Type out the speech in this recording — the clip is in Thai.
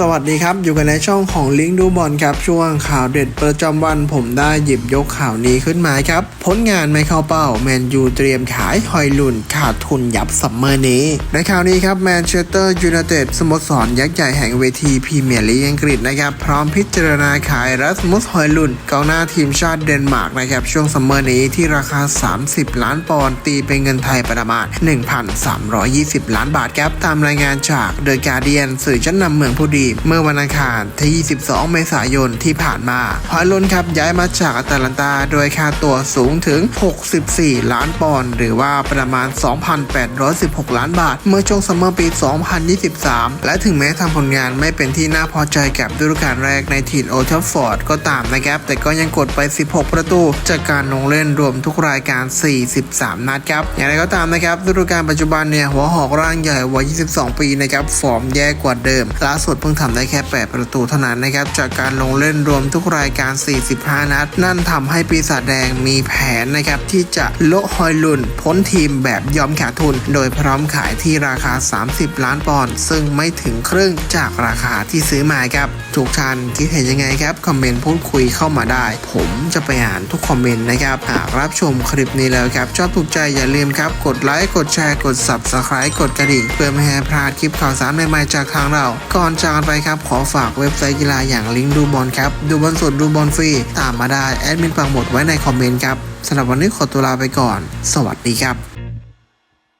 สวัสดีครับ อยู่กันในช่องของลิงก์ดูบอลครับช่วงข่าวเด็ดประจำวันผมได้หยิบยกข่าวนี้ขึ้นมาครับ ผลงานไม่เข้าเป้าแมนยูเตรียมขายหอยลุนขาดทุนยับซัมเมอร์นี้ ในข่าวนี้ครับแมนเชสเตอร์ยูไนเต็ดสโมสรยักษ์ใหญ่แห่งเวทีพรีเมียร์ลีกอังกฤษนะครับ พร้อมพิจารณาขายรัสมุสหอยลุนกองหน้าทีมชาติเดนมาร์กนะครับช่วงซัมเมอร์นี้ที่ราคา 30 ล้านปอนด์ตีเป็นเงินไทยประมาณ 1,320 ล้านบาทครับตามรายงานจากเดอะการเดียนสื่อชั้นนำเมืองผู้ดีเมื่อวันอังคารที่ 22 เมษายนที่ผ่านมาฮอยลุนครับย้ายมาจากอาตาลันตาโดยค่าตัวสูงถึง 64 ล้านปอนด์หรือว่าประมาณ 2,816 ล้านบาท เมื่อช่วงซัมเมอร์ปี 2023 และถึงแม้ทำผลงานไม่เป็นที่น่าพอใจกับฤดูกาลแรกในทีมโอทัฟฟอร์ดก็ตามนะครับ แต่ก็ยังกดไป 16 ประตู จากการลงเล่นรวมทุกรายการ 43 นัดครับ อย่างไรก็ตามนะครับฤดูกาลปัจจุบันเนี่ยหัวหอกร่างใหญ่วัย 22 ปีนะครับฟอร์มแย่กว่าเดิมล่าสุดเพิ่งทำได้แค่ 8 ประตูเท่านั้นนะครับจากการลงเล่นรวมทุกรายการ 45 นัด นั่นทำให้ปีศาจแดงมีแผนนะครับที่จะโละฮอยลุนพ้นทีมแบบยอมขาดทุน โดยพร้อมขายที่ราคา 30 ล้านปอนด์ซึ่งไม่ถึงครึ่งจากราคาที่ซื้อมาครับทุกท่านคิดเห็นยังไงครับคอมเมนต์พูดคุยเข้ามาได้ ผมจะไปอ่านทุกคอมเมนต์นะครับหากรับชมคลิปนี้แล้วครับชอบถูกใจอย่าลืมครับกดไลค์กดแชร์กด subscribe กดกระดิ่งเพื่อไม่ให้พลาดคลิปข่าวสารใหม่ๆจากทางเรา ก่อนจากไปครับ ขอฝากเว็บไซต์กีฬาอย่างลิงก์ดูบอลครับ ดูบอลสดดูบอลฟรี ตามมาได้ แอดมินปังหมดไว้ในคอมเมนต์ครับสำหรับวันนี้ขอตัวลาไปก่อน สวัสดีครับ